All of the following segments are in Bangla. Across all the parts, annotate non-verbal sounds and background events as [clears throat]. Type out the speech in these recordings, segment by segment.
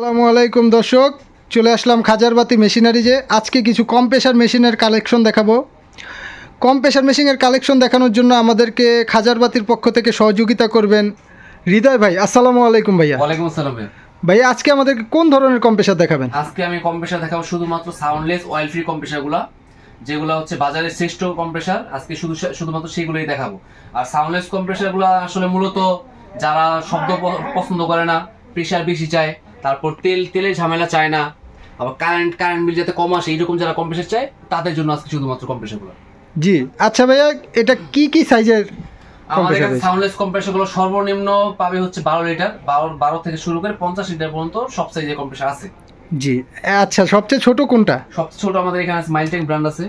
আসসালামু আলাইকুম দর্শক। চলে আসলাম খাজারবাতি মেশিনারিজে আজকে কিছু কম প্রেশার মেশিনের কালেকশন দেখাবো। কম প্রেশার মেশিনের কালেকশন দেখানোর জন্য আমাদেরকে খাজারবাতির পক্ষ থেকে সহযোগিতা করবেন হৃদয় ভাই। আসসালামু আলাইকুম ভাইয়া। ওয়ালাইকুম আসসালাম ভাইয়া। ভাইয়া আজকে আমাদেরকে কোন ধরনের কম প্রেশার দেখাবেন? আজকে আমি কম্প্রেসার দেখাবো শুধুমাত্র সাউন্ডলেস অয়েল ফ্রি কম্প্রেসারগুলা যেগুলো হচ্ছে বাজারের শ্রেষ্ঠ কম্প্রেসার আজকে শুধু শুধুমাত্র সেগুলোই দেখাবো। আর সাউন্ডলেস কম্প্রেসারগুলা আসলে মূলত যারা শব্দ পছন্দ করে না প্রেশার বেশি চায় তারপর তেল তেলের ঝামেলা চায় না। আবার কারেন্ট কারেন্ট বিল যাতে কম আসে এইরকম যারা কম্প্রেসার চায় তাদের জন্য আজকে শুধুমাত্র কম্প্রেসারগুলো। জি। আচ্ছা ভাইয়া এটা কি কি সাইজের আমাদের কাছে সাউন্ডলেস কম্প্রেসারগুলো সর্বনিম্ন পাবে হচ্ছে বারো লিটার বারো বারো থেকে শুরু করে পঞ্চাশ লিটার পর্যন্ত সব সাইজের কম্প্রেসার আছে। জি। আচ্ছা সবচেয়ে ছোট কোনটা? সবচেয়ে ছোট আমাদের এখানে আছে মাইলটেক ব্র্যান্ড আছে।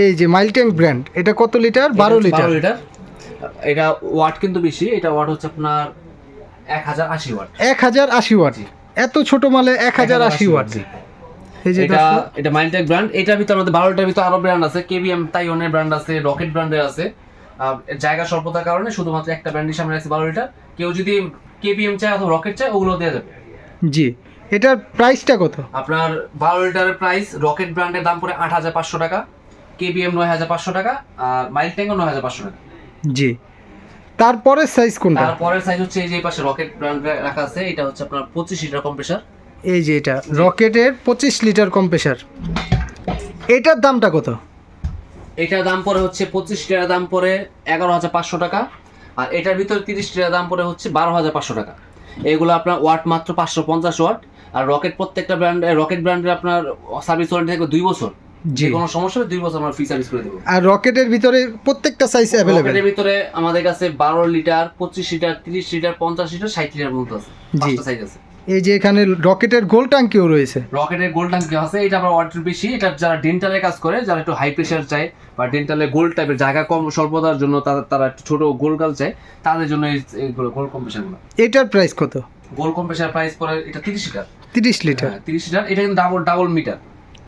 এই যে মাইলট্যাঙ্ক ব্র্যান্ড এটা কত লিটার বারো লিটার বারো লিটার এটা ওয়াট কিন্তু বেশি এটা ওয়াট হচ্ছে আপনার এক হাজার আশি ওয়াট এক হাজার আশি ওয়াট এত ছোট মালে এক হাজার আশি ওয়াট। জি। এই যে এটা এটা মাইন্টেক ব্র্যান্ড এটার ভিতরে আমাদের বারোটার ভিতরে আরও ব্র্যান্ড আছে কেবিএম তাইওনের ব্র্যান্ড আছে রকেট ব্র্যান্ডের আছে। জায়গা স্বল্পতার কারণে শুধুমাত্র একটা ব্র্যান্ডের সামনে আছে বারো লিটার কেউ যদি কেবিএম চায় অথবা রকেট চায় ওগুলো দেওয়া যাবে। জি। এটার প্রাইসটা কত? আপনার বারো লিটারের প্রাইস রকেট ব্র্যান্ডের দাম পড়ে আট হাজার পাঁচশো টাকা কেবিএম নয় হাজার পাঁচশো টাকা আর মাইল ট্যাঙ্কও নয় হাজার পাঁচশো টাকা। জি। তারপরের সাইজ কোনটা? তারপরের সাইজ হচ্ছে এই যে এই পাশে রকেট ব্র্যান্ড রাখা আছে এটা হচ্ছে আপনার পঁচিশ লিটার কম্প্রেসার এই যে এটা। রকেটের পঁচিশ লিটার কম্প্রেসার এটার দামটা কত? এটার দাম পড়ে হচ্ছে পঁচিশ লিটার দাম পড়ে এগারো হাজার পাঁচশো টাকা আর এটার ভিতরে তিরিশ লিটার দাম পড়ে হচ্ছে বারো হাজার পাঁচশো টাকা। এগুলো আপনার ওয়াট মাত্র পাঁচশো পঞ্চাশ ওয়াট আর রকেট প্রত্যেকটা ব্র্যান্ড রকেট ব্র্যান্ডের আপনার সার্ভিস ওয়ারেন্টি থাকবে দুই বছর। যে কোনো সমস্যা দুই বছর আমরা ফ্রি সার্ভিস করে দেবো। আর রকেটের ভিতরে প্রত্যেকটা সাইজ অ্যাভেলেবেল রকেটের ভিতরে আমাদের কাছে বারো লিটার পঁচিশ লিটার তিরিশ লিটার পঞ্চাশ লিটার ষাট লিটার পর্যন্ত আছে। পাঁচটা সাইজ আছে। এই যে এখানে রকেটের গোল ট্যাঙ্কিও রয়েছে। রকেটের গোল ট্যাঙ্কি আছে। এটা আবার ওয়াটার বেশি। এটা যারা ডেন্টালে কাজ করে যারা একটু হাই প্রেশার চায় বা ডেন্টালে গোল টাইপের জায়গা কম স্বল্পতার জন্য তারা তারা একটু ছোট গোল গাল চায় তাদের জন্য এইগুলো গোল। কম্প্রেসার এটার প্রাইস কত? গোল কম্প্রেসার প্রাইস পড়ে এটা তিরিশ লিটার। তিরিশ লিটার। হ্যাঁ তিরিশ লিটার। এটা কিন্তু double double meter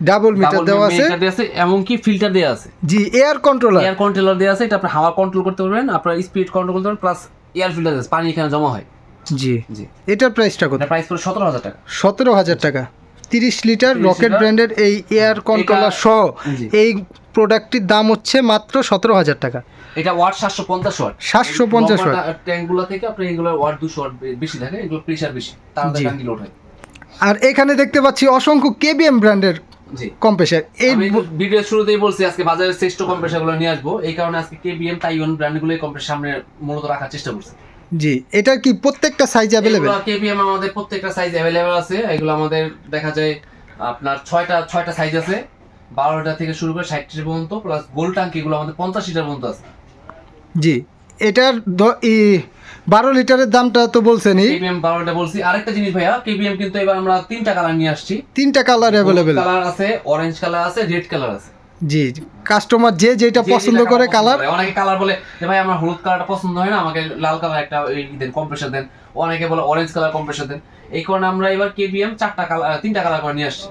double meter দেওয়া আছে। মিটার দেওয়া আছে এমনকি ফিল্টার দেওয়া আছে। জি এয়ার কন্ট্রোলার এয়ার কন্ট্রোলার দেওয়া আছে এটা আপনি হাওয়া কন্ট্রোল করতে পারবেন আপনার স্পিড কন্ট্রোল করতে পারবেন প্লাস এয়ার ফিল্টার আছে পানি এখানে জমা হয়। জি। জি। এটার প্রাইসটা কত? প্রাইস পড়ে সতেরো হাজার টাকা। সতেরো হাজার টাকা। তিরিশ লিটার রকেট ব্র্যান্ডের এই এয়ার কন্ট্রোলার সহ এই প্রোডাক্টটির দাম হচ্ছে মাত্র সতেরো হাজার টাকা। এটা ওয়াট সাতশো পঞ্চাশ ওয়াট 750 watt। ট্যাঙ্কগুলো থেকে আপনি এগুলো ওয়াট দুশো ওয়াট বেশি থাকে এগুলো প্রেশার বেশি। ট্যাঙ্কি লোড হয় আর এখানে দেখতে পাচ্ছি অসংখ্য কেবিএম ব্র্যান্ডের কম্প্রেসার এই ভিডিও শুরুতেই বলছি আজকে বাজারের শ্রেষ্ঠ কম্প্রেসারগুলো নিয়ে আসব। এই কারণে আজকে কেবিএম তাইওয়ান ব্র্যান্ডগুলো কম্প্রেসার সামনে মূলত রাখার চেষ্টা করছি। জি এটা কি প্রত্যেকটা সাইজ অ্যাভেলেবেল কেবিএম আমাদের প্রত্যেকটা সাইজ অ্যাভেলেবেল আছে। এগুলো আমাদের দেখা যায় আপনার ছয়টা ছয়টা সাইজ আছে। বারোটা থেকে শুরু করে ষাট পর্যন্ত প্লাস গোল ট্যাঙ্কি এগুলো আমাদের পঞ্চাশ লিটার পর্যন্ত আছে। জি এটার বারো লিটারের দামটা তো বলছেনই। কেবিএম বারোটা বলছি। আরেকটা জিনিস ভাইয়া কেবিএম কিন্তু এবার আমরা তিনটা কালার নিয়ে আসছি। তিনটা কালার অ্যাভেলেবেল কালার আছে অরেঞ্জ কালার আছে রেড কালার আছে। জি কাস্টমার যে যেটা পছন্দ করে কালার অনেকে কালার বলে যে ভাই আমার হলুদ কালারটা পছন্দ হয় না আমাকে লাল কালার একটা দেন কম্প্রেসার দেন। অনেকে বলে অরেঞ্জ কালার কম্প্রেসার দেন। এই কারণে আমরা এবার কেবিএম চারটা কালার তিনটা কালার করে নিয়ে আসছি।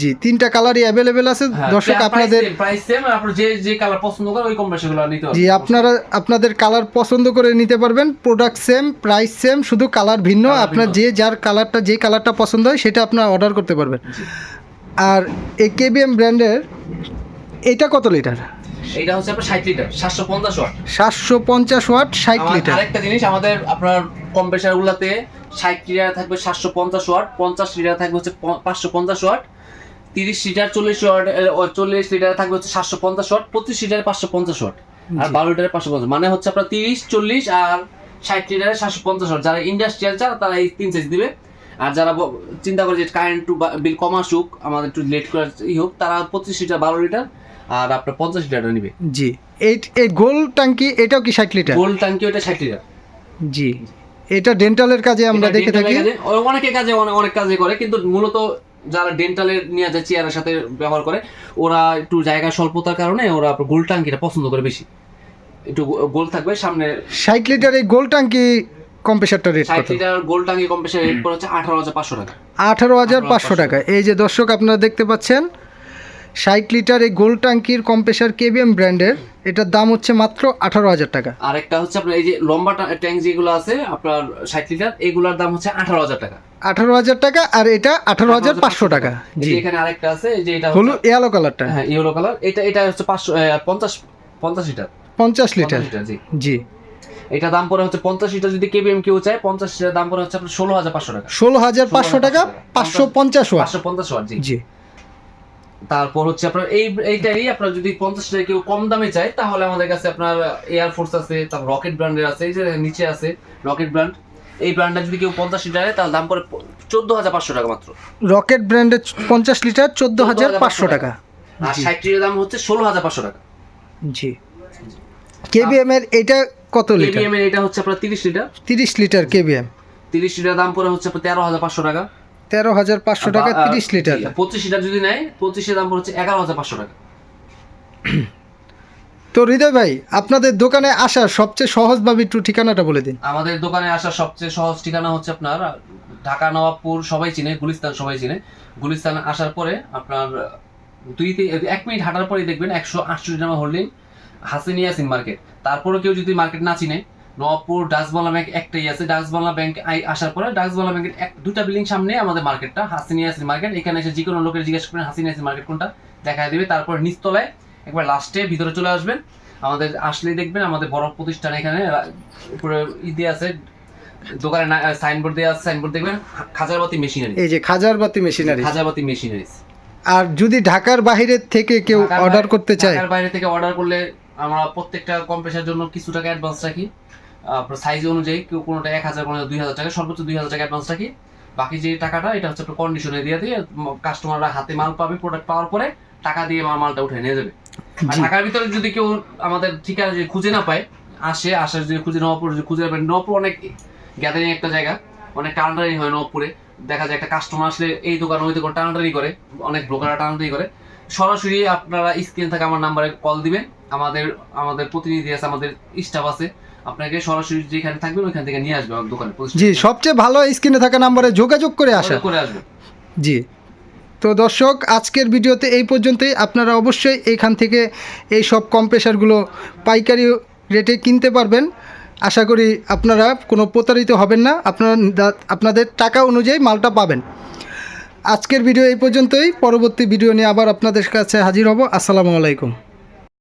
জি তিনটা কালারই অ্যাভেলেবেল আছে। হ্যাঁ, দর্শক আপনাদের প্রাইস সেম আপনার যে যে কালার পছন্দ করে ওই কম্প্রেসারগুলো নিতে জি আপনারা আপনাদের কালার পছন্দ করে নিতে পারবেন। প্রোডাক্ট সেম প্রাইস সেম শুধু কালার ভিন্ন। আপনার যে যার কালারটা যে কালারটা পছন্দ হয় সেটা আপনারা অর্ডার করতে পারবেন। আর এই কেবিএম ব্র্যান্ডের এটা কত লিটার এটা হচ্ছে আপনার ষাট লিটার সাতশো পঞ্চাশ ওয়াট সাতশো পঞ্চাশ ওয়াট ষাট আমার লিটার আরেকটা জিনিস আমাদের আপনার কম্প্রেসার গুলাতে ষাট লিটার থাকবে সাতশো পঞ্চাশ ওয়াট পঞ্চাশ লিটার থাকবে হচ্ছে পাঁচশো পঞ্চাশ ওয়াট তিরিশ লিটার চল্লিশ ওয়াট চল্লিশ লিটার থাকবে হচ্ছে সাতশো পঞ্চাশ ওয়াট পঁচিশ লিটারে পাঁচশো পঞ্চাশ ওয়াট। আর বারো লিটারে পাঁচশো পঞ্চাশ। মানে হচ্ছে আপনার তিরিশ চল্লিশ আর ষাট লিটারে সাতশো পঞ্চাশ ওয়াট। যারা ইন্ডাস্ট্রিয়াল চান তারা এই তিন সাইজ দিবে। আর যারা চিন্তা করে যে কারেন্ট টু বিল কম আসুক আমাদের একটু লেট করে ই হোক তারা পঁচিশ লিটার বারো লিটার আর আপনার পঞ্চাশ লিটারটা নিবে। জি। এই এই গোল ট্যাঙ্কি এটাও কি ষাট লিটার? গোল ট্যাঙ্কি ওটা ষাট লিটার। জি। এটা ডেন্টালের কাজে আমরা দেখে থাকি। কাজে- অনেকে কাজে অনেক অনেক কাজে করে কিন্তু মূলত যারা ডেন্টালের নিয়ে যায় চেয়ারের সাথে ব্যবহার করে ওরা একটু জায়গা স্বল্পতার কারণে ওরা গোল টাঙ্কিটা পছন্দ করে বেশি। একটু গোল থাকবে সামনে ষাট লিটার এই গোল ট্যাঙ্কি কম্প্রেসারটা রেট কত? গোল টাঙ্কি কম্প্রেসার রেট পড়ে হচ্ছে আঠারো হাজার পাঁচশো টাকা। আঠারো হাজার পাঁচশো টাকা। এই যে দর্শক আপনারা দেখতে পাচ্ছেন ষাট লিটার এই গোল ট্যাঙ্কির কম্প্রেসার কেবিএম ব্র্যান্ডের এটার দাম হচ্ছে মাত্র আঠারো হাজার টাকা। আর একটা হচ্ছে আপনার এই যে লম্বা ট্যাঙ্ক যেগুলো আছে আপনার ষাট লিটার এগুলোর দাম হচ্ছে আঠারো হাজার টাকা। আঠারো হাজার টাকা আর এটা আঠারো হাজার পাঁচশো টাকা। জি। এখানে আরেকটা আছে যে এটা হচ্ছে ইয়েলো কালারটা হ্যাঁ ইয়েলো কালার এটা এটা হচ্ছে পাঁচশো পঞ্চাশ পঞ্চাশ লিটার। পঞ্চাশ লিটার। জি। জি। এটা দাম পড়ে হচ্ছে পঞ্চাশ লিটার যদি কেবিএম কেউ চায় পঞ্চাশ লিটার দাম পড়ে হচ্ছে আপনার ষোলো হাজার পাঁচশো টাকা। ষোলো হাজার পাঁচশো টাকা পাঁচশো পঞ্চাশ পাঁচশো পঞ্চাশ জি। জি। তারপর হচ্ছে আপনার এই এইটারই আপনার যদি পঞ্চাশ টাকা কেউ কম দামে চায় তাহলে আমাদের কাছে আপনার এয়ার ফোর্স আছে তারপর রকেট ব্র্যান্ডের আছে এই যে নিচে আছে রকেট ব্র্যান্ড এই ব্র্যান্ডটা যদি কেউ পঞ্চাশ লিটারে তার দাম পড়ে চোদ্দ হাজার পাঁচশো টাকা মাত্র। রকেট ব্র্যান্ডের পঞ্চাশ লিটার চোদ্দ হাজার পাঁচশো টাকা। আর ষাট লিটার দাম হচ্ছে ষোলো হাজার পাঁচশো টাকা। জি। কেবিএম এর এটা কত লিটার কেবিএম এর এটা হচ্ছে আপনার তিরিশ লিটার তিরিশ লিটার কেবিএম তিরিশ লিটার দাম পড়ে হচ্ছে তেরো হাজার পাঁচশো টাকা। তেরো হাজার পাঁচশো টাকা তিরিশ লিটার পঁচিশ লিটার যদি নেয় পঁচিশের দাম পড়ে হচ্ছে এগারো হাজার পাঁচশো টাকা। [clears throat] তো হৃদয় ভাই, আপনাদের দোকানে আসার সবচেয়ে সহজভাবে একটু ঠিকানাটা বলে দিন। আমাদের দোকানে আসার সবচেয়ে সহজ ঠিকানা হচ্ছে আপনার, ঢাকা নবাবপুর সবাই চিনে, গুলিস্তান সবাই চিনে। গুলিস্তান আসার পরে আপনার, দুই এক মিনিট হাঁটার পরেই দেখবেন একশো আটষট্টি নামা হোল্ডিং হাসিনিয়া সিম মার্কেট তারপরে কেউ যদি মার্কেট না চিনে, নবাবপুর ডাচবাংলা ব্যাংক একটাই আছে। ডাচবাংলা ব্যাংক আসার পরে ডাচবাংলা ব্যাংকের এক, দুটা বিল্ডিং সামনে আমাদের মার্কেটটা হাসিনিয়া সিম মার্কেট এখানে এসে যে কোনো লোকের জিজ্ঞেস করেন হাসিনিয়া সিম মার্কেট কোনটা দেখা দিবে। তারপর নিচতলায় একবার লাস্টে ভিতরে চলে আসবেন। আমাদের আসলেই দেখবেন আমাদের বড় প্রতিষ্ঠান এখানে উপরে ই দিয়ে আছে দোকানে সাইনবোর্ড দেওয়া আছে সাইনবোর্ড দেখবেন খাজারবাতি মেশিনারি এই যে খাজারবাতি মেশিনারি খাজারবাতি মেশিনারি আর যদি ঢাকার বাইরের থেকে কেউ অর্ডার বাইরে- করতে চায়। ঢাকার বাইরে থেকে অর্ডার করলে আমরা প্রত্যেকটা কম্প্রেসার জন্য কিছু টাকা অ্যাডভান্স রাখি। সাইজ অনুযায়ী কেউ কোনোটা এক হাজার কোনো দুই হাজার টাকা সর্বোচ্চ দুই হাজার টাকা অ্যাডভান্স রাখি। বাকি যে টাকাটা এটা হচ্ছে আপনার কন্ডিশনে দিয়ে দিয়ে কাস্টমাররা হাতে মাল পাবে প্রোডাক্ট পাওয়ার পরে টাকা দিয়ে আমার মালটা উঠে নিয়ে যাবে। ঢাকার ভিতরে যদি কেউ আমাদের ঠিকানা যদি খুঁজে না পায় আসে আসার যদি খুঁজে নবাবপুর যদি খুঁজে না পায় নবাবপুর অনেক গ্যাদারিং একটা জায়গা অনেক টানাটানি হয় নবাবপুরে দেখা যায় একটা কাস্টমার আসলে এই দোকান ওই দোকান টানাটানি করে অনেক ব্রোকাররা টানাটানি করে। সরাসরি আপনারা স্ক্রিন থেকে আমার নাম্বারে কল দিবেন। আমাদের আমাদের প্রতিনিধি আছে আমাদের স্টাফ আছে। আপনাকে সরাসরি যেখানে থাকবেন ওইখান থেকে নিয়ে আসবে দোকানে জি সবচেয়ে ভালো স্ক্রিনে থাকা নাম্বারে যোগাযোগ করে আসা। করে আসবে। জি। তো দর্শক, আজকের ভিডিওতে এই পর্যন্তই। আপনারা অবশ্যই এখান থেকে এই সব কম্প্রেসারগুলো পাইকারি রেটে কিনতে পারবেন। আশা করি আপনারা কোনো প্রতারিত হবেন না। আপনারা আপনাদের টাকা অনুযায়ী মালটা পাবেন। আজকের ভিডিও এই পর্যন্তই। পরবর্তী ভিডিও নিয়ে আবার আপনাদের কাছে হাজির হব। আসসালামু আলাইকুম।